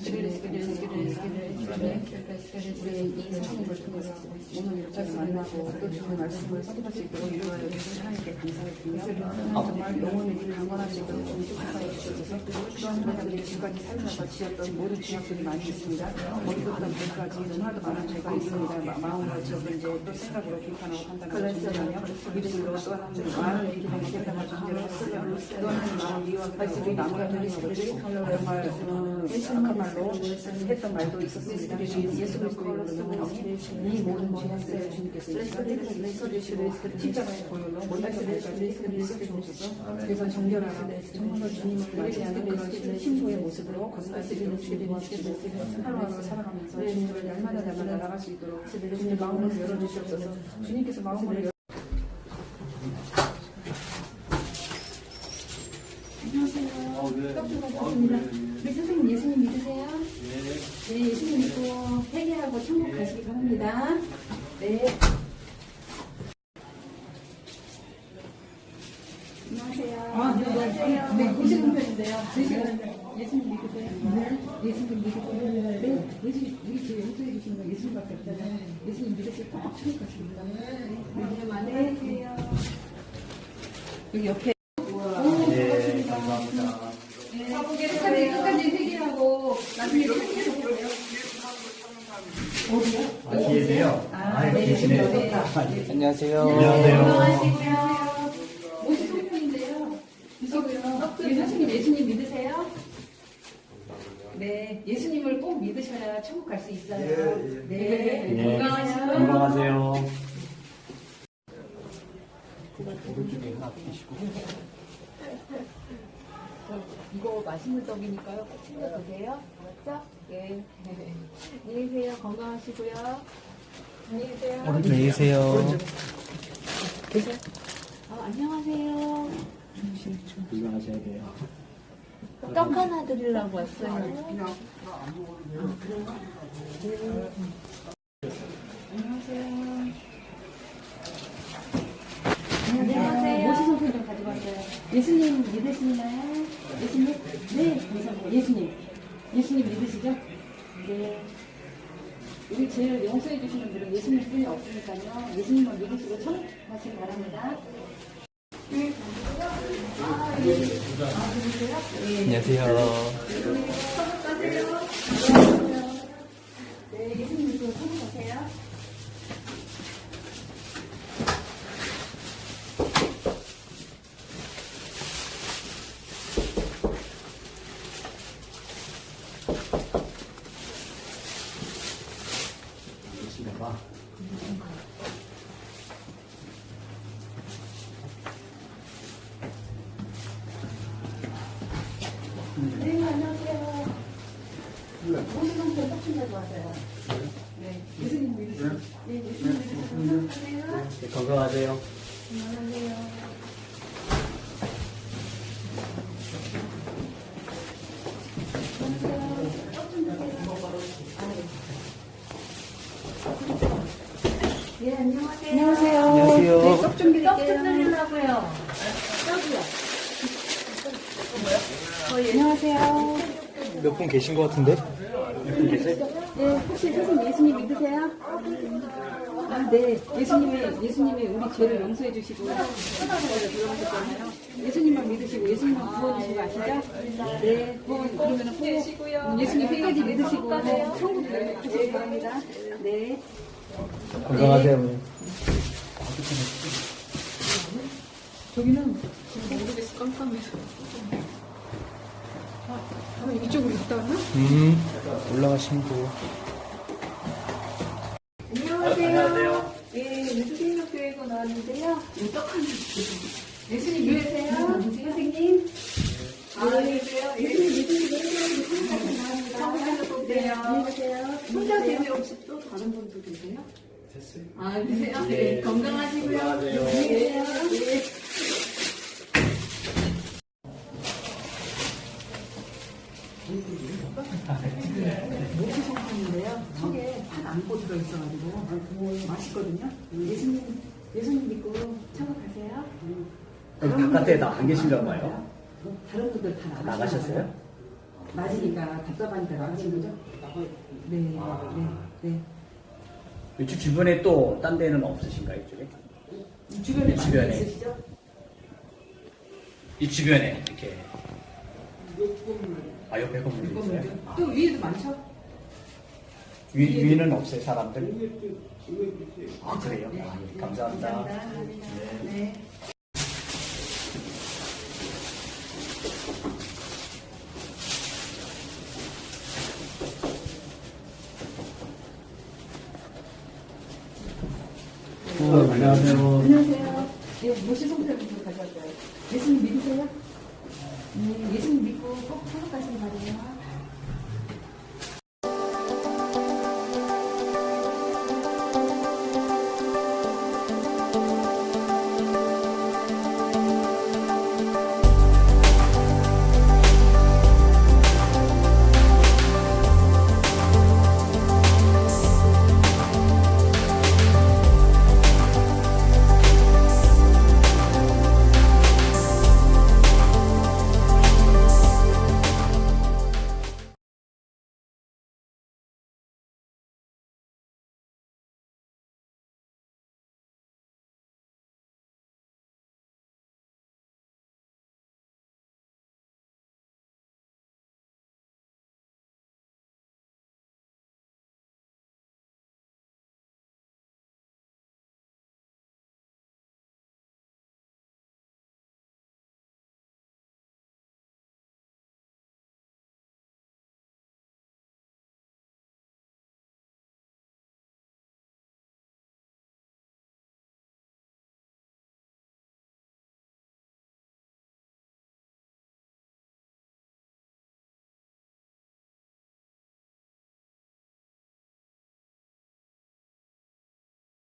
우리 이 성령을 통해서 오늘 이렇게 만나고 또 주의 말씀을 선택할 수 있도록 인도하여 주신 하나님께 감사드리며 정말 영혼이 강건할 수 있도록 좀 축복하여 주셔서 또한 하나님이 지금까지 살면서 지었던 모든 죄악들이 많이 있습니다. 머리부터 발까지 너무나도 많은 죄가 있습니다. 마- 마음으로 지었던 이제 또 생각으로 비판하고 판단하고 준비하며 믿음으로 또 하나님 많은 기도가 깨달아 준비를 했으며 또 하나님 마음 미워하고 우리 마음을 들으시고 정말 음, 악한 말로 했던 말도 있었습니다. 예수 그리스도로 이 모든 죄악을 주님께서 십자가의 보혈로 그래서 정말로 주님을 맞이하는 그런 신부의 모습으로 건강하시기를 주님과 하루하루 살아가면서 주님을 날마다 날마다 나아갈 수 있도록 주님 마음을 열어주시옵소서 주님께서 마음을 열 아, 네. 우리 선생님 예수님 믿으세요? 네, 예수님 믿고 회개하고 천국 가시기 바랍니다. 네. 안녕하세요. 아, 네, 안녕하세요. 네, 고시는 편인데요. 드시는 예수님 믿으세요? 네. 예수님 믿으세요? 네. 예수님, 우리 집에 용서해 주시는 거 예수님밖에 없잖아요. 예수님 믿으시고 꼭 천국 가십니다. 네. 네, 안녕하세요. 여기 옆에. 네, 감사합니다. 네, 끝까지, 끝까지 회개하고 나중에 회개해서 보세요. 어디요? 아, 뒤에세요? 아, 여기 계시네요. 아, 네. 안녕하세요. 안녕하세요. 안녕하세요. 옷이 소품인데요. 주시고요. 우리 선생님 예수님 믿으세요? 네, 예수님을 꼭 믿으셔야 천국 갈 수 있어요. 네, 네, 건강하시고. 건강하세요. 오른쪽에 하나 피시고. 이거 맛있는 떡이니까요. 꼭 챙겨 드세요. 알았죠? 네. 안녕히 계세요. 건강하시고요. 안녕히 계세요. 안녕히 계세요. 계세요. 아, 안녕하세요. 건강하셔야 돼요. 떡 하나 드리려고 왔어요. 안녕하세요. 모시 선생 좀 가져왔어요. 예수님 믿으시나요? 예수님? 네, 감사합니다. 예수님. 예수님 믿으시죠? 네. 우리 죄를 용서해 주시는 분은 예수님 뿐이 없으니까요. 예수님만 믿으시고 천국 가시기 바랍니다. 안녕하세요. 네, 예수님 믿고 천국 가세요. 계시다가. 네, 안녕하세요. 모시 상태 떡좀 가져왔어요. 네, 예수님 믿으시죠? 네, 예수님 믿으시고 천국 가세요. 네, 건강하세요. 안녕하세요. 네, 안녕하세요. 안녕하세요. 안녕하세요. 네, 떡좀 드릴게요. 떡좀 드리려고요. 떡이요. 안녕하세요. 몇 분 계신 것 같은데? 네, 혹시 선생님 예수님 믿으세요? 아, 네. 예수님이, 예수님이 우리 죄를 용서해 주시고, 천국에 들어가셨잖아요. 예수님만 믿으시고, 예수님만 구원이시고 아시죠? 네. 구원, 그러면은 꼭 예수님 끝까지 믿으시고, 천국 가시기 바랍니다. 네. 건강하세요. 어머니. 저기는 모르겠어 깜깜해서 아, 아, 이쪽으로 갔다 왔나? 음, 올라가시면. 안녕하세요. 네, 떡하나 예수님 믿으세요? 선생님? 아, 안녕하세요. 예수님 믿으시고. 천국에서 네, 안녕하세요. 혼자 계세요? 혹시 또 다른 분도 계세요? 됐어요. 아, 계세요? 네, 네. 건강하시고요. 건강하세요. 네. 모시 성품인데요. 속에 팥 안고 들어있어가지고 맛있거든요. 예수님, 예수님 믿고 천국 가세요. 여기 바깥에 나 안 계신가 봐요. 다른 분들 다 나가셨어요? 맞으니까 답답하니까 나가신 거죠? 네, 네, 네. 이쪽 주변에 또 딴 데는 없으신가요, 이쪽에? 이 주변에 많이 주변에. 있으시죠? 이 주변에 이렇게. 아, 옆에 건물도 있어요? 아, 또 위에도 많죠? 위, 위는 없어요, 사람들? 아, 그래요? 아, 예, 감사합니다. 네. 어, 안녕하세요. 안녕하세요. 예, 모시 송편을 가져왔어요. 예수님 믿으세요? 네, 예수님 믿고 꼭 천국 가시기 바래요.